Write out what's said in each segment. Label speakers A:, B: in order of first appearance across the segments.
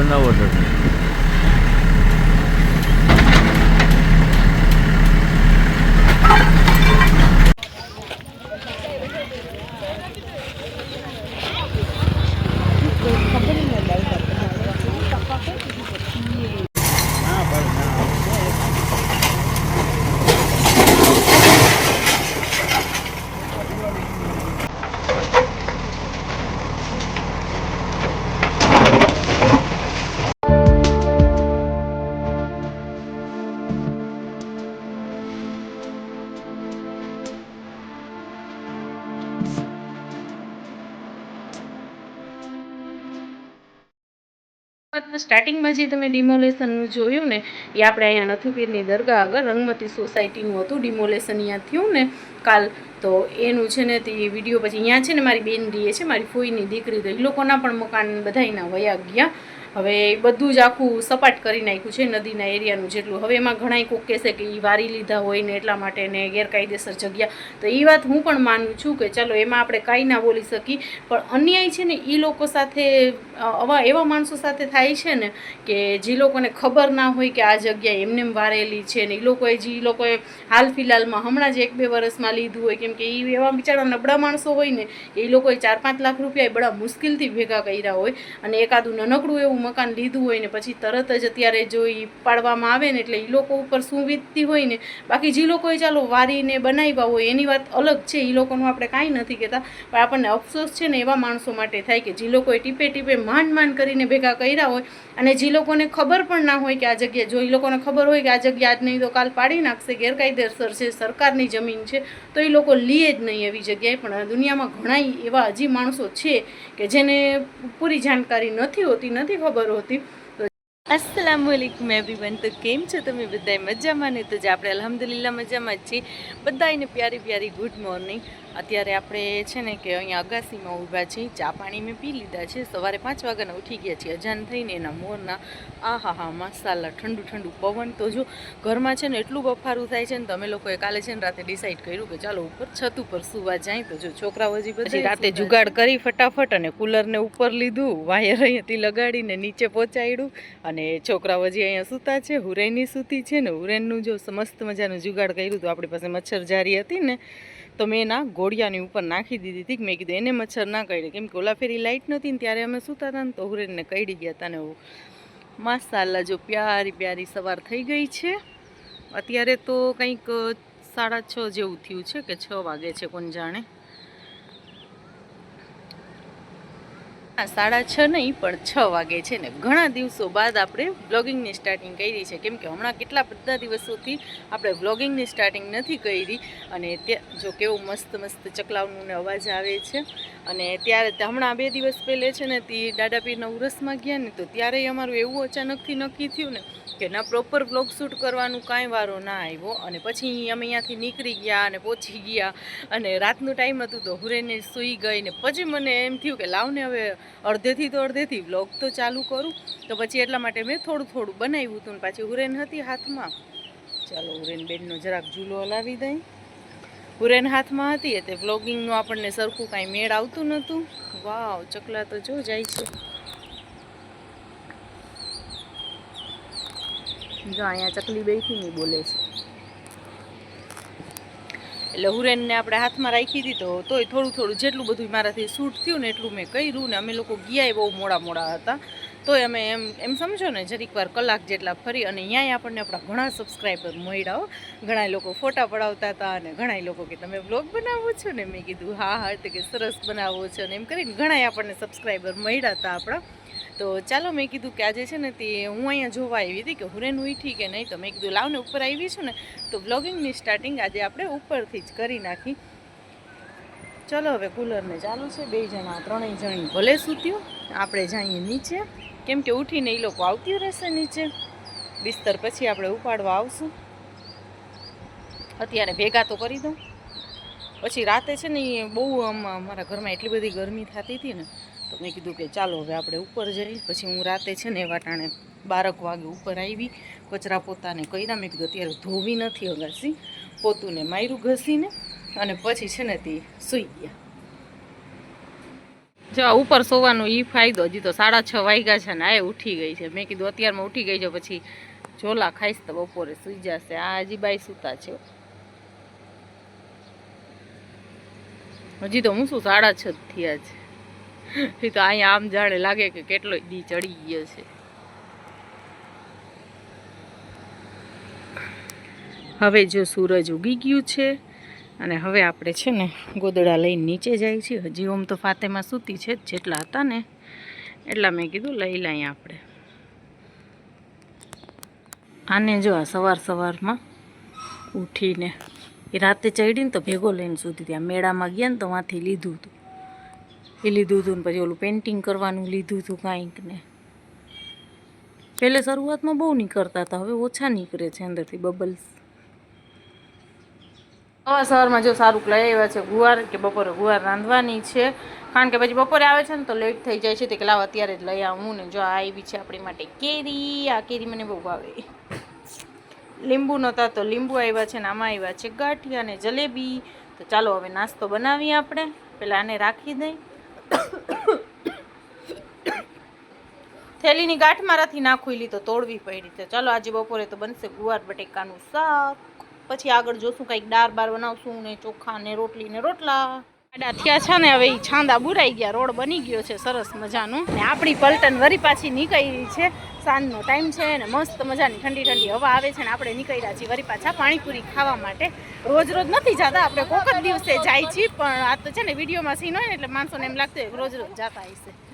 A: ખબર હોત
B: સ્ટાર્ટિંગમાં જે તમે ડિમોલેશનનું જોયું ને, એ આપણે અહીંયા નથુપીરની દરગાહ આગળ રંગમતી સોસાયટીનું હતું. ડિમોલેશન અહીંયા થયું ને કાલ. તો એનું છે ને તે વીડિયો પછી અહીંયા છે ને મારી બેન રીએ છે, મારી ફોઈની દીકરી તો એ લોકોના પણ મકાન બધાના વયા ગયા. હવે બધું જ આખું સપાટ કરી નાખ્યું છે નદીના એરિયાનું જેટલું. હવે એમાં ઘણા કોક કહેશે કે એ વારી લીધા હોય ને એટલા માટે ને ગેરકાયદેસર જગ્યા. તો એ વાત હું પણ માનું છું કે ચાલો, એમાં આપણે કાંઈ ના બોલી શકી પણ અન્યાય છે ને એ લોકો સાથે, આવા એવા માણસો સાથે થાય છે ને કે જે લોકોને ખબર ના હોય કે આ જગ્યા એમને વારેલી છે ને એ લોકોએ જે લોકોએ હાલ ફિલહાલમાં હમણાં જ એક બે વર્ષમાં લીધું હોય કેમ કે એ એવા બિચારા નબળા માણસો હોય ને એ લોકોએ ચાર પાંચ લાખ રૂપિયા એ બડા મુશ્કેલથી ભેગા કર્યા હોય. અને એકાદું નાનકડું એવું મકાન લીધું હોય ને પછી તરત જ અત્યારે જો એ પાડવામાં આવે ને એટલે એ લોકો ઉપર શું વીતતી હોય ને, બાકી જે લોકોએ ચાલો વારીને બનાવ્યા હોય એની વાત અલગ છે એ લોકોનું આપણે કાંઈ નથી કહેતા, પણ આપણને અફસોસ છે ને એવા માણસો માટે થાય કે જે લોકોએ ટીપે ટીપે માંડ માંડ કરીને ભેગા કર્યા હોય અને જે લોકોને ખબર પણ ના હોય કે આ જગ્યા, જો એ લોકોને ખબર હોય કે આ જગ્યા આજ નહીં તો કાલ પાડી નાખશે, ગેરકાયદેસર છે, સરકારની જમીન છે, તો એ લોકો લીએ જ નહીં એવી જગ્યાએ, પણ દુનિયામાં ઘણા એવા હજી માણસો છે કે જેને પૂરી જાણકારી નથી હોતી, નથી ખબર હોતી. અસલામ વાલેકુમ એવરીવન તો કેમ છો તમે બધાય મજામાં ને? તો જ આપણે અલહમદુલિલ્લા મજામાં જ છીએ. બધાને પ્યારી પ્યારી ગુડ મોર્નિંગ અત્યારે આપણે છે ને કે અહીંયા અગાસીમાં ઊભા છીએ ચા પાણી મેં પી લીધા છે. સવારે પાંચ વાગ્યાના ઉઠી ગયા છીએ અજાન થઈને એના મોરના આ હા હા મસાલા ઠંડુ ઠંડુ પવન. તો જો ઘરમાં છે ને એટલું બફારું થાય છે ને તમે લોકોએ કાલે છે ને રાતે ડિસાઈડ કર્યું કે ચાલો ઉપર છત ઉપર સુવા જાય. તો જો છોકરાઓ હજી પછી રાતે જુગાડ કરી ફટાફટ અને કુલરને ઉપર લીધું વાયર અહીંયાથી લગાડીને નીચે પહોંચાડ્યું અને છોકરાઓ હજી અહીંયા સૂતા છે હુરેનની સૂતી છે ને હુરેનનું જો મસ્ત મજાનું જુગાડ કર્યું તો આપણી પાસે મચ્છર જારી હતી ને તો મેં એના ઘોડિયાની ઉપર નાખી દીધી હતી. મેં કીધું એને મચ્છર ના કરડે કેમ કે ઓલા ફેરી લાઇટ નહોતી ને ત્યારે અમે સૂતા હતા ને તો હુરેનને કરડી ગયા હતા ને માસાલા જો પ્યારી પ્યારી સવાર થઈ ગઈ છે. અત્યારે તો કંઈક સાડા છ જેવું થયું છે કે છ વાગે છે, કોણ જાણે હા સાડા છ નહીં, પણ છ વાગે છે ને. ઘણા દિવસો બાદ આપણે બ્લોગિંગની સ્ટાર્ટિંગ કરી છે. કેમ કે હમણાં કેટલા બધા દિવસોથી આપણે બ્લોગિંગની સ્ટાર્ટિંગ નથી કરી અને ત્યાં જો કેવું મસ્ત મસ્ત ચકલાવનું ને અવાજ આવે છે. અને ત્યારે હમણાં બે દિવસ પહેલે છે ને, તે દાદાપીરના ઉરસમાં ગયા ને, તો ત્યારે અમારું એવું અચાનકથી નક્કી થયું ને કે ના પ્રોપર બ્લોગ શૂટ કરવાનું કાંઈ વારો ના આવ્યો. અને પછી અમે અહીંયાથી નીકળી ગયા અને પહોંચી ગયા. અને રાતનો ટાઈમ હતું તો હુરેને સૂઈ ગઈ ને, પછી મને એમ થયું કે લાવને હવે અડધેથી તો અડધેથી બ્લોગ તો ચાલુ કરું. તો પછી એટલા માટે મેં થોડું થોડું બનાવ્યું હતું પાછી હુરેન હતી હાથમાં. ચાલો હુરેન બેનનો જરાક ઝૂલો હલાવી દઈ. હુરેન હાથમાં હતી તે વ્લોગિંગનું આપણને સરખું કાંઈ મેળ આવતું નહોતું. વાવ, ચકલા તો જો જાય છે. જો અહીંયા ચકલી બેઠી નહીં બોલે છે. એટલે હુરેનને આપણે હાથમાં રાખી દીધો, તોય થોડું થોડું જેટલું બધું મારાથી શૂટ થયું ને એટલું મેં કર્યું ને અમે લોકો ગયાય બહુ મોડા મોડા હતા. તોય અમે એમ એમ સમજો ને, જરીક વાર કલાક જેટલા ફરી અને ત્યાંય આપણને આપણા ઘણા સબસ્ક્રાઈબર મળ્યા ઘણા લોકો ફોટા પડાવતા હતા અને ઘણા લોકો કે, તમે બ્લોગ બનાવો છો? ને મેં કીધું, હા હા તો કે સરસ બનાવો છો. ને એમ કરીને ઘણાય આપણને સબસ્ક્રાઈબર મળ્યા હતા આપણા. તો ચાલો મેં કીધું કે આજે છે ને તે હું અહીંયા જોવા આવી હતી કે હુરેન ઉઠી કે નહીં તો મેં કીધું લાવને ઉપર આવી છું ને તો બ્લોગિંગની સ્ટાર્ટિંગ આજે આપણે ઉપરથી જ કરી નાખી. ચલો હવે કુલરને ચાલુ છે, બે જણા, ત્રણેય જણી ભલે સૂત્યું આપણે જઈએ નીચે. કેમ કે ઉઠીને એ લોકો આવતી રહેશે નીચે. બિસ્તર પછી આપણે ઉપાડવા આવશું. અત્યારે ભેગા તો કરી દઉં. પછી રાતે છે ને એ બહુ આમ મારા ઘરમાં એટલી બધી ગરમી થતી હતી ને તો મેં કીધું કે ચાલો હવે આપણે ઉપર જઈએ. પછી હું રાતે છે ને વાટાણે બારક વાગે ઉપર આવી, કચરા પોતાને કર્યા. મેં કીધું અત્યારે ધોવી નથી અગાસી. પોતુંને માયરું ઘસીને અને પછી છે ને તે સૂઈ ગયા. જો ઉપર સોવાનો ઈ ફાયદો, હજી તો સાડા છ વાગ્યા છે ને આ ઉઠી ગઈ છે. મેં કીધું અત્યારમાં ઉઠી ગઈ છે, પછી ઝોલા ખાઈશ તો બપોરે સુઈ જશે. આ હજી બાઈ સૂતા છે. હજી તો હું શું સાડા છ થયા છે. તો અહીંયા આમ જાણે લાગે કે કેટલો દી ચડી ગયો છે. હવે જો સૂરજ ઉગી ગયું છે અને હવે આપણે છે ને ગોદડા લઈને નીચે જાય છીએ. હજી ઓમ તો ફાતેમાં સૂતી છે જેટલા હતા ને એટલા મેં કીધું લઈ લઈએ આપણે. આને જો આ સવાર સવારમાં ઉઠીને એ રાતે ચડીને તો ભેગો લઈને સૂતી ત્યાં મેળામાં ગયા ને તો ત્યાંથી લીધું હતું. એ લીધું હતું ને પછી ઓલું પેઇન્ટિંગ કરવાનું લીધું હતું કાંઈક ને. પહેલે શરૂઆતમાં બહુ નીકળતા હતા, હવે ઓછા નીકળે છે અંદરથી બબલ્સ સવાર શહેરમાં જો સારું લઈ આવ્યા છે ગુવાર કે બપોરે ગુવાર રાંધવાની છે. કારણ કે પછી બપોરે આવે છે ને તો લેટ થઈ જાય છે, તે કે અત્યારે જ લઈ આવું ને જો આવી છે આપણી માટે કેરી. આ કેરી મને બહુ ભાવે. લીંબુ નહોતા તો લીંબુ આવ્યા છે ને આમાં આવ્યા છે ગાંઠિયા અને જલેબી. તો ચાલો હવે નાસ્તો બનાવીએ આપણે. પહેલાં આને રાખી દઈ. થેલીની ગાંઠ મારાથી નાખું લી તો તોડવી પડી તો ચાલો આજે બપોરે તો બનશે ગુવાર બટેકાનું શાક. પછી આગળ જોશું કંઈક દાળ બાર બનાવશું ને ચોખા ને રોટલી ને રોટલા. થયા છે ને, હવે છાંદા બુરાઈ ગયા. રોડ બની ગયો છે, સરસ મજાનો. ને આપણી પલટન વરી પાછી નીકળી છે. સાંજનો ટાઈમ છે ને, મસ્ત મજાની ઠંડી ઠંડી હવા આવે છે ને, આપણે નીકળ્યા છીએ વરી પાછા પાણીપુરી ખાવા માટે. રોજ રોજ નથી જતા, આપણે કોક જ દિવસે જાય છીએ, પણ આ તો છે ને, વિડીયોમાં સીન હોય ને, એટલે માણસોને એમ લાગતું હોય રોજ રોજ જતા હશે.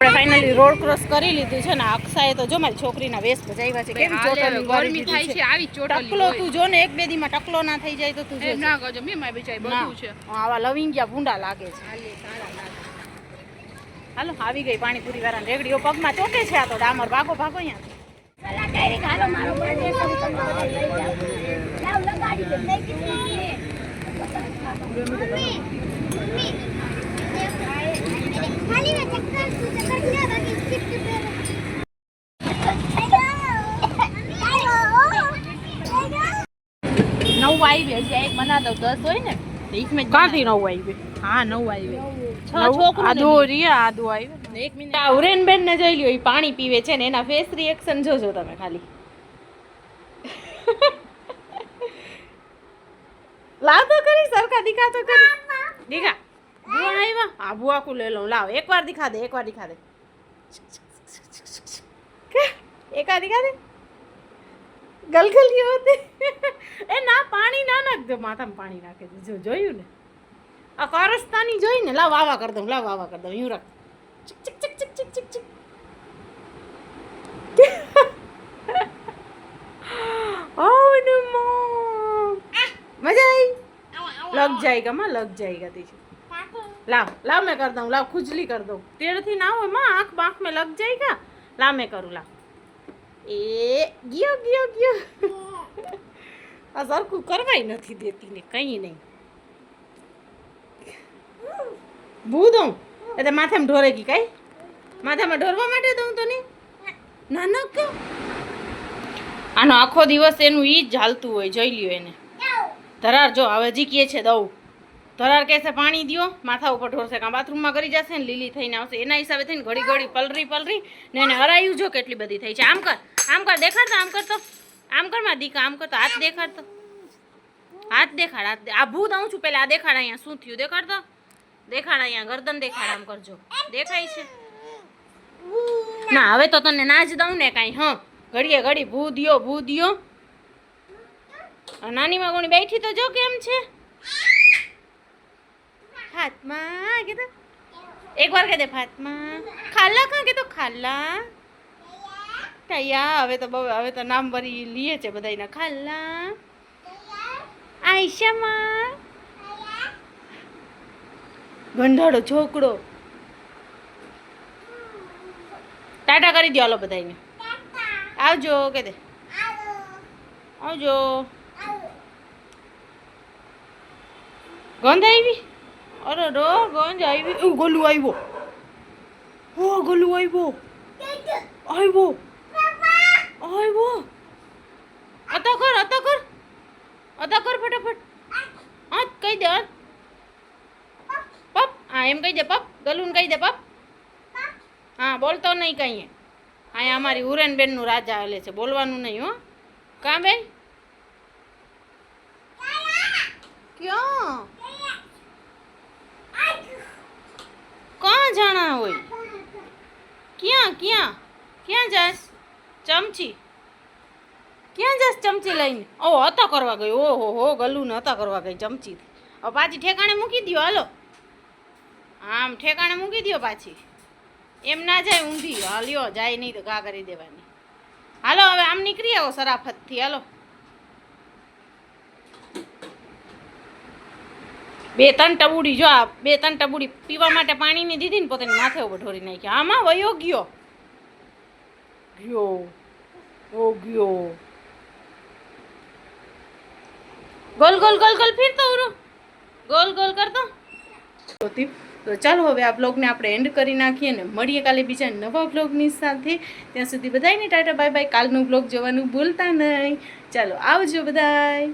B: આપણે ફાઇનલી રોડ ક્રોસ કરી લીધું છે ને અક્ષાએ તો જો મારી છોકરીના વેસ્ટ બજાવ્યા છે કેમ ચોટલી
C: ગરમી થાય છે. આવી ચોટલી
B: ટકલો તું જો ને એક બે દીમાં ટકલો ના થઈ જાય તો તું જો
C: ના ગજો મે મારી બિચારી બધું છે.
B: આવા લવિંગિયા ભૂંડા લાગે છે. હાલો આવી ગઈ પાણીપુરી વાળા રેગડીઓ પગમાં ચોટે છે આ તો ડામર ભાગો ભાગો અહીંયા નવ આવી એક દસ હોય ને તો એક
C: કાંથી નવ આવી
B: હા નવ આવી છ
C: નવ આદુ
B: ને
C: આદુ આવ્યું
B: એક મિનિટ. આ ઉરેન બેન ને જોઈ લ્યો ઈ પાણી પીવે છે ને એના ફેસ રિએક્શન જોજો તમે ખાલી. લાવ તો કરી સરખા દીખાતો કરી દીખા. બુઆ આવ્યા હા બુઆ કુ લઈ લઉં લાવ. એકવાર દીખા દે એકવાર દીખા દે. કે? એકવાર દિખા દે? ગલગલિયો હતી. એ ના પાણી ના નાખજો માથામાં પાણી નાખે છે. જો જોયું ને? આ કોરસ્તાની જોઈને લાવ વાવા કરી દઉં લાવ વાવા કરી દઉં યુ રાખ ચીક ચીક ચિક ચીક ચીક. ચીક ચીક મજા આવી લગ જાયગા માં લગ જાયગા તીજું લાવ લાવ મેં કરી દઉં લાવ ખુજલી કરી દઉં. તેડથી ના હોયમાં આંખ બાંખ મેં લગ જાયગા લા મેં કરું લાવ. એ, ગયો ગયો ગયો. આ સરખું કરવાય નથી દેતી ને કંઈ નહીં. ભૂ દઉં એ માથામાં ઢોરે ગઈ કઈ? માથામાં ઢોરવા માટે દઉં તો નહીં ના ના કે. આનો આખો દિવસ એનું ઈ જ હાલતું હોય, જોઈ લ્યો એને. ધરાર જો, હવે જીકીએ છે દઉં. ધરાર કહેશે પાણી દો માથા ઉપર ઢોરશે કાં બાથરૂમમાં કરી જશે ને, લીલી થઈને આવશે. એના હિસાબે થઈને ઘડી ઘડી પલરી પલરી, ને એને હરાયું જો કેટલી બધી થઈ છે. આમ કર. આમ કર, દેખાડ તો, આમ કર તો. આમ કરમાં દીકા આમ કર તો. હાથ દેખાડ તો. હાથ દેખાડ, હાથ આ ભૂત આવું છું પેલા, આ દેખાડ અહીંયા. શું થયું? દેખાડ તો. દેખાડ અહીંયા, ગરદન દેખાડ આમ કરજો. દેખાય છે. ના, હવે તો તને ના જ દઉં ને કાંઈ, હં. ઘડીએ ઘડી ભૂ દિયો ભૂ દિયો આ નાની ગુણી બેઠી તો જો કેમ છે? હાથમાં કીધું એક વાર કહી દે, હાથમાં. ખાલા કાં કીધું ખાલા? તૈયા, હવે તો બહુ હવે તો નામ ભરી લીએ છે બધાયના. ખાલા. આયશામાં. ગંધાડો છોકરો ટાટા કરી દો હાલો બધાયને. આવજો, કે દે. આવજો. ગંધ આવી? અરે રો, ગંધ આવી. ગોલું આવ્યો. હો ગોલું આવ્યો. આવ્યો. આવ્યો અતા કર અતા કર. અતા કર ફટાફટ. હા, કહી દે પપ. હા, એમ કહી દે, પપ. ગલુન કહી દે, પપ. હા, બોલતો નહીં કહીએ અહીંયા અમારી ઉરેનબેનનું રાજા હાલે છે, બોલવાનું નહીં, હો. કાં બેન? ક્યાં? કાં જાણા હોય? ક્યાં ક્યાં? ક્યાં જાસ ચમચી? ક્યાં જશ ચમચી લઈને? ઓ હતા કરવા ગઈ. ઓહો, હો ગલું ને હતા કરવા ગઈ ચમચી. હવે પાછી ઠેકાણે મૂકી દ્યો, હાલો. આમ ઠેકાણે મૂકી દ્યો પાછી. એમ ના જાય ઊંધી. હા, લ્યો, જાય નહીં તો ઘા કરી દેવાની. હાલો, હવે આમ નીકળી આવો સરાફતથી, હાલો. બે, ત્રણ ટબુડી જો આ બે, ત્રણ ટબુડી પીવા માટે પાણીની દીધી ને પોતાની માથે ઉપર ઢોરી નાખી. આમાં વયો ગયો. ગયો. ઓ ગયો. ગોલ ગોલ ગોલ ગોલ ફીરતો ઉરો. ગોલ ગોલ કરતો
D: તો. ચાલો હવે આ બ્લોગને આપણે એન્ડ કરી નાખીએ ને મળીએ કાલે બીજા નવા બ્લોગની સાથે. ત્યાં સુધી બધાને ટાટા બાય બાય. કાલનું બ્લોગ જોવાનું ભૂલતા નહીં. ચાલો આવજો બધાય.